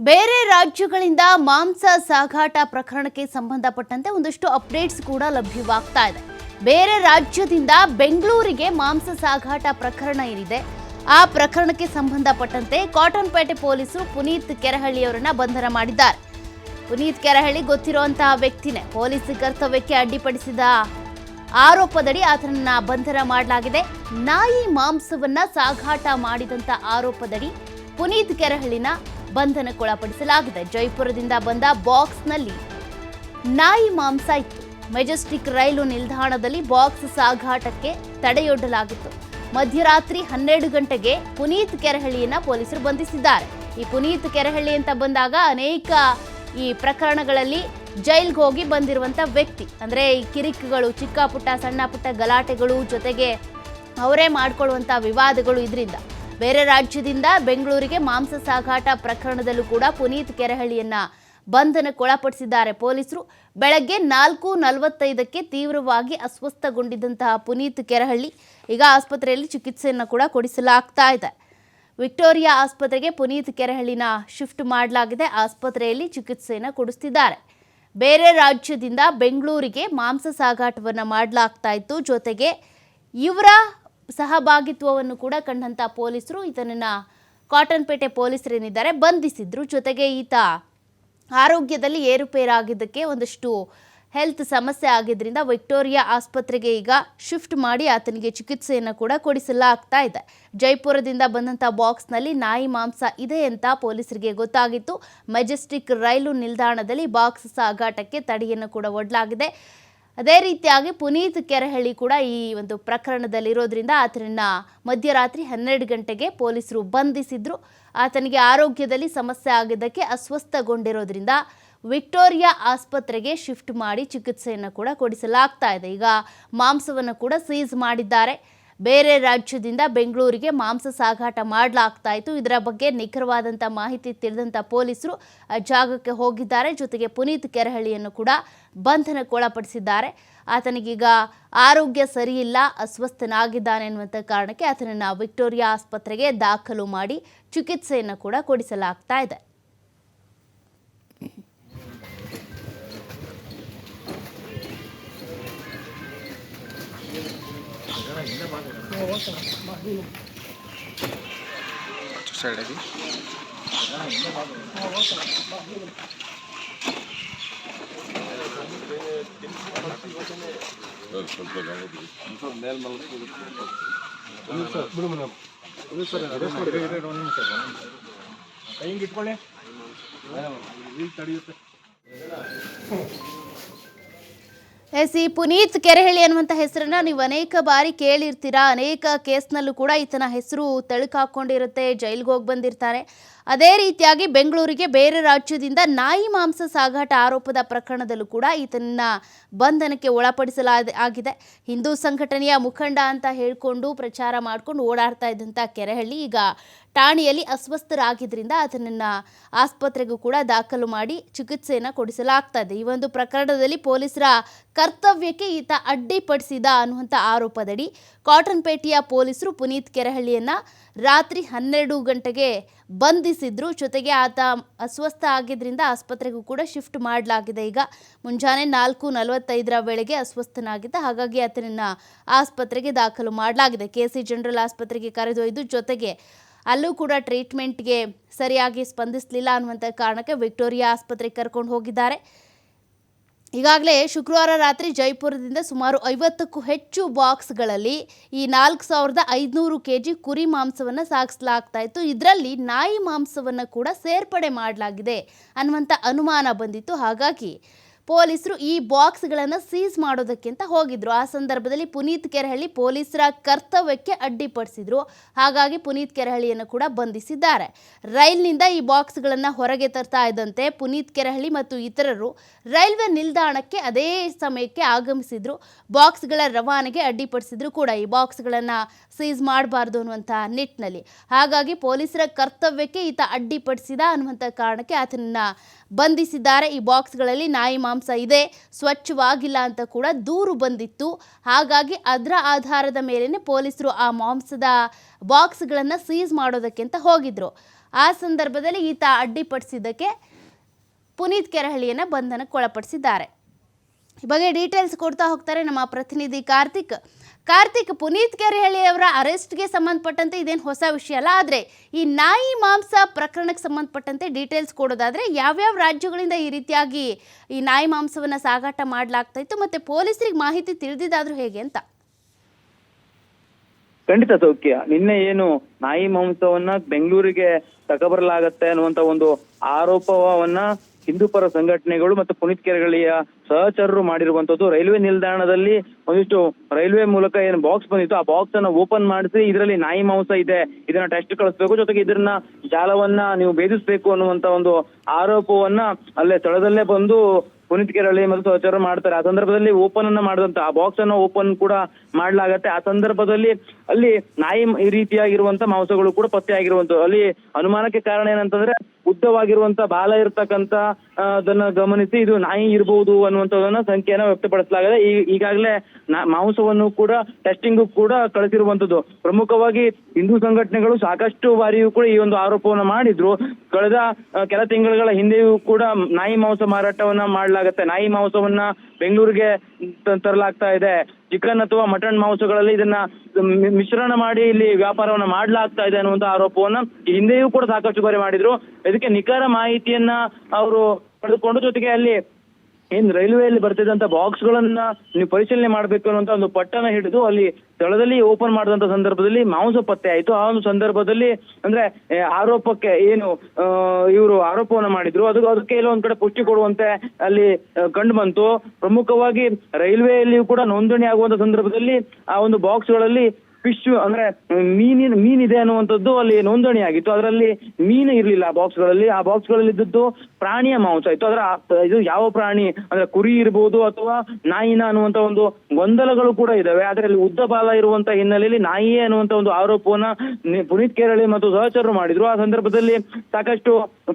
ಬೇರೆ ರಾಜ್ಯಗಳಿಂದ ಮಾಂಸ ಸಾಗಾಟ ಪ್ರಕರಣಕ್ಕೆ ಸಂಬಂಧಪಟ್ಟಂತೆ ಒಂದಷ್ಟು ಅಪ್ಡೇಟ್ಸ್ ಕೂಡ ಲಭ್ಯವಾಗ್ತಾ ಇದೆ. ಬೇರೆ ರಾಜ್ಯದಿಂದ ಬೆಂಗಳೂರಿಗೆ ಮಾಂಸ ಸಾಗಾಟ ಪ್ರಕರಣ ಏನಿದೆ? ಆ ಪ್ರಕರಣಕ್ಕೆ ಸಂಬಂಧಪಟ್ಟಂತೆ ಕಾಟನ್ಪೇಟೆ ಪೊಲೀಸರು ಪುನೀತ್ ಕೆರಹಳ್ಳಿ ಕೆರಹಳ್ಳಿಯವರನ್ನ ಬಂಧನ ಮಾಡಿದ್ದಾರೆ. ಪುನೀತ್ ಕೆರಹಳ್ಳಿ ಗೊತ್ತಿರುವಂತಹ ವ್ಯಕ್ತಿನೇ. ಪೊಲೀಸ್ ಕರ್ತವ್ಯಕ್ಕೆ ಅಡ್ಡಿಪಡಿಸಿದ ಆರೋಪದಡಿ ಆತನನ್ನ ಬಂಧನ ಮಾಡಲಾಗಿದೆ. ನಾಯಿ ಮಾಂಸವನ್ನ ಸಾಗಾಟ ಮಾಡಿದಂತ ಆರೋಪದಡಿ ಪುನೀತ್ ಕೆರಹಳ್ಳಿನ ಬಂಧನಕ್ಕೊಳಪಡಿಸಲಾಗಿದೆ ಜೈಪುರದಿಂದ ಬಂದ ಬಾಕ್ಸ್ನಲ್ಲಿ ನಾಯಿ ಮಾಂಸ ಇತ್ತು. ಮೆಜೆಸ್ಟಿಕ್ ರೈಲು ನಿಲ್ದಾಣದಲ್ಲಿ ಬಾಕ್ಸ್ ಸಾಗಾಟಕ್ಕೆ ತಡೆಯೊಡ್ಡಲಾಗಿತ್ತು. ಮಧ್ಯರಾತ್ರಿ ಹನ್ನೆರಡು ಗಂಟೆಗೆ ಪುನೀತ್ ಕೆರಹಳ್ಳಿಯನ್ನ ಪೊಲೀಸರು ಬಂಧಿಸಿದ್ದಾರೆ. ಈ ಪುನೀತ್ ಕೆರಹಳ್ಳಿ ಅಂತ ಬಂದಾಗ ಅನೇಕ ಈ ಪ್ರಕರಣಗಳಲ್ಲಿ ಜೈಲ್ಗೆ ಹೋಗಿ ಬಂದಿರುವಂತ ವ್ಯಕ್ತಿ. ಅಂದ್ರೆ ಈ ಕಿರಿಕ್ಗಳು ಚಿಕ್ಕ ಪುಟ್ಟ ಸಣ್ಣ ಪುಟ್ಟ ಗಲಾಟೆಗಳು ಜೊತೆಗೆ ಅವರೇ ಮಾಡ್ಕೊಳ್ಳುವಂತ ವಿವಾದಗಳು ಇದರಿಂದ. ಬೇರೆ ರಾಜ್ಯದಿಂದ ಬೆಂಗಳೂರಿಗೆ ಮಾಂಸ ಸಾಗಾಟ ಪ್ರಕರಣದಲ್ಲೂ ಕೂಡ ಪುನೀತ್ ಕೆರಹಳ್ಳಿಯನ್ನ ಬಂಧನಕ್ಕೊಳಪಡಿಸಿದ್ದಾರೆ ಪೊಲೀಸರು. ಬೆಳಗ್ಗೆ ನಾಲ್ಕು ನಲವತ್ತೈದಕ್ಕೆ ತೀವ್ರವಾಗಿ ಅಸ್ವಸ್ಥಗೊಂಡಿದ್ದಂತಹ ಪುನೀತ್ ಕೆರಹಳ್ಳಿ ಈಗ ಆಸ್ಪತ್ರೆಯಲ್ಲಿ ಚಿಕಿತ್ಸೆಯನ್ನು ಕೂಡ ಕೊಡಿಸಲಾಗ್ತಾ ಇದೆ. ವಿಕ್ಟೋರಿಯಾ ಆಸ್ಪತ್ರೆಗೆ ಪುನೀತ್ ಕೆರಹಳ್ಳಿನ ಶಿಫ್ಟ್ ಮಾಡಲಾಗಿದೆ. ಆಸ್ಪತ್ರೆಯಲ್ಲಿ ಚಿಕಿತ್ಸೆಯನ್ನು ಕೊಡಿಸ್ತಿದ್ದಾರೆ. ಬೇರೆ ರಾಜ್ಯದಿಂದ ಬೆಂಗಳೂರಿಗೆ ಮಾಂಸ ಸಾಗಾಟವನ್ನು ಮಾಡಲಾಗ್ತಾ ಇತ್ತು. ಜೊತೆಗೆ ಇವರ ಸಹಭಾಗಿತ್ವವನ್ನು ಕೂಡ ಕಂಡಂತ ಪೊಲೀಸರು ಈತನನ್ನ ಕಾಟನ್ಪೇಟೆ ಪೊಲೀಸರೇನಿದ್ದಾರೆ ಬಂಧಿಸಿದ್ರು. ಜೊತೆಗೆ ಈತ ಆರೋಗ್ಯದಲ್ಲಿ ಏರುಪೇರಾಗಿದ್ದಕ್ಕೆ ಒಂದಷ್ಟು ಹೆಲ್ತ್ ಸಮಸ್ಯೆ ಆಗಿದ್ದರಿಂದ ವಿಕ್ಟೋರಿಯಾ ಆಸ್ಪತ್ರೆಗೆ ಈಗ ಶಿಫ್ಟ್ ಮಾಡಿ ಆತನಿಗೆ ಚಿಕಿತ್ಸೆಯನ್ನು ಕೂಡ ಕೊಡಿಸಲಾಗ್ತಾ ಇದೆ. ಜೈಪುರದಿಂದ ಬಂದಂಥ ಬಾಕ್ಸ್ನಲ್ಲಿ ನಾಯಿ ಮಾಂಸ ಇದೆ ಅಂತ ಪೊಲೀಸರಿಗೆ ಗೊತ್ತಾಗಿತ್ತು. ಮೆಜೆಸ್ಟಿಕ್ ರೈಲು ನಿಲ್ದಾಣದಲ್ಲಿ ಬಾಕ್ಸ್ ಸಾಗಾಟಕ್ಕೆ ತಡೆಯನ್ನು ಕೂಡ ಒಡ್ಲಾಗಿದೆ. ಅದೇ ರೀತಿಯಾಗಿ ಪುನೀತ್ ಕೆರಹಳ್ಳಿ ಕೂಡ ಈ ಒಂದು ಪ್ರಕರಣದಲ್ಲಿರೋದ್ರಿಂದ ಆತನನ್ನ ಮಧ್ಯರಾತ್ರಿ ಹನ್ನೆರಡು ಗಂಟೆಗೆ ಪೊಲೀಸರು ಬಂಧಿಸಿದ್ರು. ಆತನಿಗೆ ಆರೋಗ್ಯದಲ್ಲಿ ಸಮಸ್ಯೆ ಆಗಿದ್ದಕ್ಕೆ ಅಸ್ವಸ್ಥಗೊಂಡಿರೋದ್ರಿಂದ ವಿಕ್ಟೋರಿಯಾ ಆಸ್ಪತ್ರೆಗೆ ಶಿಫ್ಟ್ ಮಾಡಿ ಚಿಕಿತ್ಸೆಯನ್ನು ಕೂಡ ಕೊಡಿಸಲಾಗ್ತಾ ಇದೆ. ಈಗ ಮಾಂಸವನ್ನು ಕೂಡ ಸೀಸ್ ಮಾಡಿದ್ದಾರೆ. ಬೇರೆ ರಾಜ್ಯದಿಂದ ಬೆಂಗಳೂರಿಗೆ ಮಾಂಸ ಸಾಗಾಟ ಮಾಡಲಾಗ್ತಾ ಇತ್ತು ಇದರ ಬಗ್ಗೆ ನಿಖರವಾದಂಥ ಮಾಹಿತಿ ತಿಳಿದಂಥ ಪೊಲೀಸರು ಜಾಗಕ್ಕೆ ಹೋಗಿದ್ದಾರೆ. ಜೊತೆಗೆ ಪುನೀತ್ ಕೆರಹಳ್ಳಿಯನ್ನು ಕೂಡ ಬಂಧನಕ್ಕೊಳಪಡಿಸಿದ್ದಾರೆ. ಆತನಿಗೀಗ ಆರೋಗ್ಯ ಸರಿಯಿಲ್ಲ ಅಸ್ವಸ್ಥನಾಗಿದ್ದಾನೆ ಎನ್ನುವಂಥ ಕಾರಣಕ್ಕೆ ಆತನನ್ನು ವಿಕ್ಟೋರಿಯಾ ಆಸ್ಪತ್ರೆಗೆ ದಾಖಲು ಮಾಡಿ ಚಿಕಿತ್ಸೆಯನ್ನು ಕೂಡ ಕೊಡಿಸಲಾಗ್ತಾ ಇದೆ. ಸೈಡ್ ಆಗಿ ಹಿಂಗೆ ಇಟ್ಕೊಳ್ಳಿ ಈಗ ತಡೆಯುತ್ತೆ ಎಸ್ ಈ ಪುನೀತ್ ಕೆರೆಹಳ್ಳಿ ಅನ್ನುವಂಥ ಹೆಸರನ್ನ ನೀವು ಅನೇಕ ಬಾರಿ ಕೇಳಿರ್ತೀರಾ. ಅನೇಕ ಕೇಸ್ನಲ್ಲೂ ಕೂಡ ಈತನ ಹೆಸರು ತಳುಕಾಕೊಂಡಿರುತ್ತೆ, ಜೈಲ್ಗೆ ಹೋಗಿ ಬಂದಿರ್ತಾರೆ. ಅದೇ ರೀತಿಯಾಗಿ ಬೆಂಗಳೂರಿಗೆ ಬೇರೆ ರಾಜ್ಯದಿಂದ ನಾಯಿ ಮಾಂಸ ಸಾಗಾಟ ಆರೋಪದ ಪ್ರಕರಣದಲ್ಲೂ ಕೂಡ ಈತನ ಬಂಧನಕ್ಕೆ ಒಳಪಡಿಸಲಾದ, ಆಗಿದೆ. ಹಿಂದೂ ಸಂಘಟನೆಯ ಮುಖಂಡ ಅಂತ ಹೇಳಿಕೊಂಡು ಪ್ರಚಾರ ಮಾಡ್ಕೊಂಡು ಓಡಾಡ್ತಾ ಇದ್ದಂಥ ಕೆರೆಹಳ್ಳಿ ಈಗ ಠಾಣೆಯಲ್ಲಿ ಅಸ್ವಸ್ಥರಾಗಿದ್ದರಿಂದ ಅದನ್ನ ಆಸ್ಪತ್ರೆಗೂ ಕೂಡ ದಾಖಲು ಮಾಡಿ ಚಿಕಿತ್ಸೆಯನ್ನು ಕೊಡಿಸಲಾಗ್ತಾ ಇದೆ ಈ ಒಂದು ಪ್ರಕರಣದಲ್ಲಿ ಪೊಲೀಸರ ಕರ್ತವ್ಯಕ್ಕೆ ಈತ ಅಡ್ಡಿಪಡಿಸಿದ ಅನ್ನುವಂಥ ಆರೋಪದಡಿ ಕಾಟನ್ಪೇಟೆಯ ಪೊಲೀಸರು ಪುನೀತ್ ಕೆರೆಹಳ್ಳಿಯನ್ನು ರಾತ್ರಿ ಹನ್ನೆರಡು ಗಂಟೆಗೆ ಬಂಧಿಸಿದ್ರು. ಜೊತೆಗೆ ಆತ ಅಸ್ವಸ್ಥ ಆಗಿದ್ದರಿಂದ ಆಸ್ಪತ್ರೆಗೂ ಕೂಡ ಶಿಫ್ಟ್ ಮಾಡಲಾಗಿದೆ. ಈಗ ಮುಂಜಾನೆ ನಾಲ್ಕು ನಲವತ್ತೈದರ ವೇಳೆಗೆ ಅಸ್ವಸ್ಥನಾಗಿದ್ದ, ಹಾಗಾಗಿ ಆತನನ್ನು ಆಸ್ಪತ್ರೆಗೆ ದಾಖಲು ಮಾಡಲಾಗಿದೆ. ಕೆ ಸಿ ಜನರಲ್ ಆಸ್ಪತ್ರೆಗೆ ಕರೆದೊಯ್ದು ಜೊತೆಗೆ ಅಲ್ಲೂ ಕೂಡ ಟ್ರೀಟ್ಮೆಂಟ್ಗೆ ಸರಿಯಾಗಿ ಸ್ಪಂದಿಸಲಿಲ್ಲ ಅನ್ನುವಂಥ ಕಾರಣಕ್ಕೆ ವಿಕ್ಟೋರಿಯಾ ಆಸ್ಪತ್ರೆಗೆ ಕರ್ಕೊಂಡು ಹೋಗಿದ್ದಾರೆ. ಈಗಾಗಲೇ ಶುಕ್ರವಾರ ರಾತ್ರಿ ಜೈಪುರದಿಂದ ಸುಮಾರು ಐವತ್ತಕ್ಕೂ ಹೆಚ್ಚು ಬಾಕ್ಸ್ಗಳಲ್ಲಿ ಈ ನಾಲ್ಕು ಸಾವಿರದ ಐದುನೂರು ಕೆ ಜಿ ಕುರಿ ಮಾಂಸವನ್ನು ಸಾಗಿಸಲಾಗ್ತಾ ಇತ್ತು. ಇದರಲ್ಲಿ ನಾಯಿ ಮಾಂಸವನ್ನು ಕೂಡ ಸೇರ್ಪಡೆ ಮಾಡಲಾಗಿದೆ ಅನ್ನುವಂಥ ಅನುಮಾನ ಬಂದಿತ್ತು. ಹಾಗಾಗಿ ಪೊಲೀಸರು ಈ ಬಾಕ್ಸ್ಗಳನ್ನು ಸೀಸ್ ಮಾಡೋದಕ್ಕೆ ಅಂತ ಹೋಗಿದ್ರು. ಆ ಸಂದರ್ಭದಲ್ಲಿ ಪುನೀತ್ ಕೆರಹಳ್ಳಿ ಪೊಲೀಸರ ಕರ್ತವ್ಯಕ್ಕೆ ಅಡ್ಡಿಪಡಿಸಿದ್ರು. ಹಾಗಾಗಿ ಪುನೀತ್ ಕೆರಹಳ್ಳಿಯನ್ನು ಕೂಡ ಬಂಧಿಸಿದ್ದಾರೆ. ರೈಲ್ನಿಂದ ಈ ಬಾಕ್ಸ್ಗಳನ್ನು ಹೊರಗೆ ತರ್ತಾ ಇದ್ದಂತೆ ಪುನೀತ್ ಕೆರಹಳ್ಳಿ ಮತ್ತು ಇತರರು ರೈಲ್ವೆ ನಿಲ್ದಾಣಕ್ಕೆ ಅದೇ ಸಮಯಕ್ಕೆ ಆಗಮಿಸಿದ್ರು. ಬಾಕ್ಸ್ಗಳ ರವಾನೆಗೆ ಅಡ್ಡಿಪಡಿಸಿದ್ರು ಕೂಡ. ಈ ಬಾಕ್ಸ್ಗಳನ್ನು ಸೀಸ್ ಮಾಡಬಾರ್ದು ಅನ್ನುವಂಥ ನಿಟ್ಟಿನಲ್ಲಿ. ಹಾಗಾಗಿ ಪೊಲೀಸರ ಕರ್ತವ್ಯಕ್ಕೆ ಈತ ಅಡ್ಡಿಪಡಿಸಿದ ಅನ್ನುವಂಥ ಕಾರಣಕ್ಕೆ ಆತನನ್ನ ಬಂಧಿಸಿದ್ದಾರೆ. ಈ ಬಾಕ್ಸ್ಗಳಲ್ಲಿ ನಾಯಿ ಇದೆ, ಸ್ವಚ್ಛವಾಗಿಲ್ಲ ಅಂತ ಕೂಡ ದೂರು ಬಂದಿತ್ತು. ಹಾಗಾಗಿ ಅದರ ಆಧಾರದ ಮೇಲೇ ಪೊಲೀಸರು ಆ ಮಾಂಸದ ಬಾಕ್ಸ್ಗಳನ್ನು ಸೀಸ್ ಮಾಡೋದಕ್ಕೆ ಅಂತ ಹೋಗಿದ್ರು. ಆ ಸಂದರ್ಭದಲ್ಲಿ ಈತ ಅಡ್ಡಿಪಡಿಸಿದ್ದಕ್ಕೆ ಪುನೀತ್ ಕೆರಹಳ್ಳಿಯನ್ನು ಬಂಧನಕ್ಕೆ ಒಳಪಡಿಸಿದ್ದಾರೆ ಈ ಬಗ್ಗೆ ಡೀಟೇಲ್ಸ್ ಕೊಡ್ತಾ ಹೋಗ್ತಾರೆ ನಮ್ಮ ಪ್ರತಿನಿಧಿ ಕಾರ್ತಿಕ್. ಕಾರ್ತಿಕ್ ಪುನೀತ್ ಕೆರೆಹಳ್ಳಿ ಅವರ ಅರೆಸ್ಟ್ಗೆ ಸಂಬಂಧಪಟ್ಟಂತೆ ಇದೇನು ಹೊಸ ವಿಷಯ ಅಲ್ಲ, ಆದರೆ ಈ ನಾಯಿ ಮಾಂಸ ಪ್ರಕರಣಕ್ಕೆ ಸಂಬಂಧಪಟ್ಟಂತೆ ಡೀಟೇಲ್ಸ್ ಕೊಡೋದಾದರೆ ಯಾವ್ಯಾವ ರಾಜ್ಯಗಳಿಂದ ಈ ರೀತಿಯಾಗಿ ಈ ನಾಯಿ ಮಾಂಸವನ್ನು ಸಾಗಾಟ ಮಾಡಲಾಗ್ತಾ ಇತ್ತು ಮತ್ತು ಪೊಲೀಸರಿಗೆ ಮಾಹಿತಿ ತಿಳಿದಿದ್ದಾದರೂ ಹೇಗೆ ಅಂತ? ಖಂಡಿತ ಸೌಖ್ಯ. ನಿನ್ನೆ ಏನು ನಾಯಿ ಮಾಂಸವನ್ನ ಬೆಂಗಳೂರಿಗೆ ತಗೊಬರಲಾಗತ್ತೆ ಅನ್ನುವಂತ ಒಂದು ಆರೋಪವನ್ನ ಹಿಂದೂಪರ ಸಂಘಟನೆಗಳು ಮತ್ತು ಪುನೀತ್ ಕೆರೆಗಳಿಯ ಸಹಚರರು ಮಾಡಿರುವಂತದ್ದು ರೈಲ್ವೆ ನಿಲ್ದಾಣದಲ್ಲಿ ಒಂದಿಷ್ಟು ರೈಲ್ವೆ ಮೂಲಕ ಏನು ಬಾಕ್ಸ್ ಬಂದಿತ್ತು. ಆ ಬಾಕ್ಸ್ ಅನ್ನ ಓಪನ್ ಮಾಡಿಸಿ ಇದರಲ್ಲಿ ನಾಯಿ ಮಾಂಸ ಇದೆ. ಇದನ್ನ ಟೆಸ್ಟ್ ಕಳಿಸ್ಬೇಕು. ಜೊತೆಗೆ ಇದನ್ನ ಜಾಲವನ್ನ ನೀವು ಭೇದಿಸ್ಬೇಕು ಅನ್ನುವಂತ ಒಂದು ಆರೋಪವನ್ನ ಅಲ್ಲೇ ಸ್ಥಳದಲ್ಲೇ ಬಂದು ಪುನೀತ್ ಕೆರಳಿ ಮತ್ತು ಸಹಚರರು ಮಾಡ್ತಾರೆ. ಆ ಸಂದರ್ಭದಲ್ಲಿ ಓಪನ್ ಅನ್ನ ಮಾಡಿದಂತ, ಆ ಬಾಕ್ಸ್ ಅನ್ನ ಓಪನ್ ಕೂಡ ಮಾಡ್ಲಾಗತ್ತೆ. ಆ ಸಂದರ್ಭದಲ್ಲಿ ಅಲ್ಲಿ ನಾಯಿ ಈ ರೀತಿಯಾಗಿರುವಂತ ಮಾಂಸಗಳು ಕೂಡ ಪತ್ತೆ ಆಗಿರುವಂತ ಅಲ್ಲಿ ಅನುಮಾನಕ್ಕೆ ಕಾರಣ ಏನಂತಂದ್ರೆ ಉದ್ದವಾಗಿರುವಂತ ಬಾಲ ಇರ್ತಕ್ಕಂತ ಅದನ್ನ ಗಮನಿಸಿ ಇದು ನಾಯಿ ಇರಬಹುದು ಅನ್ನುವಂಥದ್ದನ್ನ ಸಂಖ್ಯೆಯನ್ನ ವ್ಯಕ್ತಪಡಿಸಲಾಗಿದೆ. ಈಗಾಗಲೇ ಮಾಂಸವನ್ನು ಕೂಡ ಟೆಸ್ಟಿಂಗ್ ಕೂಡ ಕಳಿಸಿರುವಂತದ್ದು ಪ್ರಮುಖವಾಗಿ ಹಿಂದೂ ಸಂಘಟನೆಗಳು ಸಾಕಷ್ಟು ಬಾರಿಯೂ ಕೂಡ ಈ ಒಂದು ಆರೋಪವನ್ನ ಮಾಡಿದ್ರು. ಕಳೆದ ಕೆಲ ತಿಂಗಳುಗಳ ಹಿಂದೆಯೂ ಕೂಡ ನಾಯಿ ಮಾಂಸ ಮಾರಾಟವನ್ನ ಮಾಡಲಾಗುತ್ತೆ. ನಾಯಿ ಮಾಂಸವನ್ನ ಬೆಂಗಳೂರಿಗೆ ತರಲಾಗ್ತಾ ಇದೆ. ಚಿಕನ್ ಅಥವಾ ಮಟನ್ ಮಾಂಸಗಳಲ್ಲಿ ಇದನ್ನ ಮಿಶ್ರಣ ಮಾಡಿ ಇಲ್ಲಿ ವ್ಯಾಪಾರವನ್ನ ಮಾಡ್ಲಾಗ್ತಾ ಇದೆ ಅನ್ನುವಂತ ಆರೋಪವನ್ನ ಹಿಂದೆಯೂ ಕೂಡ ಸಾಕಷ್ಟು ಬಾರಿ ಮಾಡಿದ್ರು. ಇದಕ್ಕೆ ನಿಖರ ಮಾಹಿತಿಯನ್ನ ಅವರು ಪಡೆದುಕೊಂಡು ಜೊತೆಗೆ ಅಲ್ಲಿ ಏನ್ ರೈಲ್ವೆಯಲ್ಲಿ ಬರ್ತಿದ್ದಂತ ಬಾಕ್ಸ್ ಗಳನ್ನ ನೀವು ಪರಿಶೀಲನೆ ಮಾಡ್ಬೇಕು ಅನ್ನುವಂತ ಒಂದು ಪಟ್ಟನ ಹಿಡಿದು ಅಲ್ಲಿ ಸ್ಥಳದಲ್ಲಿ ಓಪನ್ ಮಾಡಿದಂತ ಸಂದರ್ಭದಲ್ಲಿ ಮಾಂಸ ಪತ್ತೆ ಆಯ್ತು. ಆ ಒಂದು ಸಂದರ್ಭದಲ್ಲಿ ಅಂದ್ರೆ ಆರೋಪಕ್ಕೆ ಏನು ಇವರು ಆರೋಪವನ್ನ ಮಾಡಿದ್ರು. ಅದು, ಅದಕ್ಕೆ ಎಲ್ಲ ಒಂದ್ ಕಡೆ ಪುಷ್ಟಿ ಕೊಡುವಂತೆ ಅಲ್ಲಿ ಕಂಡು ಬಂತು. ಪ್ರಮುಖವಾಗಿ ರೈಲ್ವೆಯಲ್ಲಿಯೂ ಕೂಡ ನೋಂದಣಿ ಆಗುವಂತ ಸಂದರ್ಭದಲ್ಲಿ ಆ ಒಂದು ಬಾಕ್ಸ್ಗಳಲ್ಲಿ ಫಿಶ್ ಅಂದ್ರೆ ಮೀನಿನ, ಮೀನಿದೆ ಅನ್ನುವಂಥದ್ದು ಅಲ್ಲಿ ನೋಂದಣಿ ಆಗಿತ್ತು. ಅದರಲ್ಲಿ ಮೀನು ಇರಲಿಲ್ಲ ಆ ಬಾಕ್ಸ್ಗಳಲ್ಲಿ ಆ ಬಾಕ್ಸ್ಗಳಲ್ಲಿ ಇದ್ದದ್ದು ಪ್ರಾಣಿಯ ಮಾಂಸ ಇತ್ತು. ಅದರ ಇದು ಯಾವ ಪ್ರಾಣಿ, ಅಂದ್ರೆ ಕುರಿ ಇರ್ಬೋದು ಅಥವಾ ನಾಯಿನ ಅನ್ನುವಂತ ಒಂದು ಗೊಂದಲಗಳು ಕೂಡ ಇದಾವೆ. ಅದರಲ್ಲಿ ಉದ್ದ ಬಾಲ ಇರುವಂತ ಹಿನ್ನೆಲೆಯಲ್ಲಿ ನಾಯಿಯೇ ಅನ್ನುವಂತ ಒಂದು ಆರೋಪವನ್ನ ಪುನೀತ್ ಕೇರಳಿ ಮತ್ತು ಸಹಚರರು ಮಾಡಿದ್ರು. ಆ ಸಂದರ್ಭದಲ್ಲಿ ಸಾಕಷ್ಟು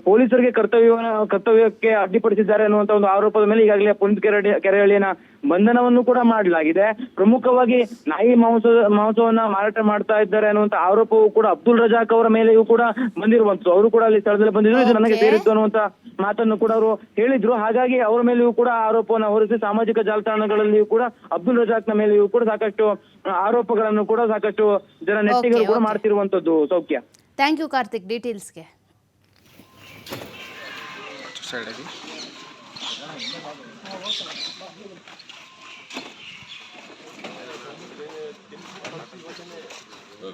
ಪೊಲೀಸರಿಗೆ ಕರ್ತವ್ಯ ಕರ್ತವ್ಯಕ್ಕೆ ಅಡ್ಡಿಪಡಿಸಿದ್ದಾರೆ ಅನ್ನುವಂತ ಒಂದು ಆರೋಪದ ಮೇಲೆ ಈಗಾಗಲೇ ಪುನೀತ್ ಕೆರಳಿ ಕೆರೆಹಳ್ಳಿನ ಬಂಧನವನ್ನು ಕೂಡ ಮಾಡಲಾಗಿದೆ. ಪ್ರಮುಖವಾಗಿ ನಾಯಿ ಮಾಂಸ ಮಾಂಸವನ್ನ ಮಾರಾಟ ಮಾಡ್ತಾ ಇದ್ದಾರೆ ಅನ್ನುವಂತ ಆರೋಪವು ಕೂಡ ಅಬ್ದುಲ್ ರಜಾಕ್ ಅವರ ಮೇಲೆಯೂ ಕೂಡ ಬಂದಿರುವಂತದ್ದು ಅವರು ಕೂಡ ಅಲ್ಲಿ ಸ್ಥಳದಲ್ಲಿ ಬಂದಿದ್ರು. ಇದು ನನಗೆ. ಸೇರಿತ್ತು ಅನ್ನುವಂತ ಮಾತನ್ನು ಕೂಡ ಅವರು ಹೇಳಿದ್ರು. ಹಾಗಾಗಿ ಅವರ ಮೇಲೆಯೂ ಕೂಡ ಆರೋಪವನ್ನು ಹೊರಿಸಿ ಸಾಮಾಜಿಕ ಜಾಲತಾಣಗಳಲ್ಲಿಯೂ ಕೂಡ ಅಬ್ದುಲ್ ರಜಾಕ್ನ ಮೇಲೆಯೂ ಕೂಡ ಸಾಕಷ್ಟು ಆರೋಪಗಳನ್ನು ಕೂಡ ಸಾಕಷ್ಟು ಜನ ನೆಟ್ಟಿಗರು ಕೂಡ. ಮಾಡ್ತಿರುವಂತದ್ದು ಸೌಖ್ಯ. ಥ್ಯಾಂಕ್ ಯು ಕಾರ್ತಿಕ್ ಡೀಟೇಲ್ಸ್ಗೆ ಸೈಡಾಗಿ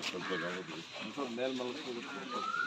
ಸ್ವಲ್ಪ ಮೇಲ್ ಮಲಗಿಸ್ಬೋದು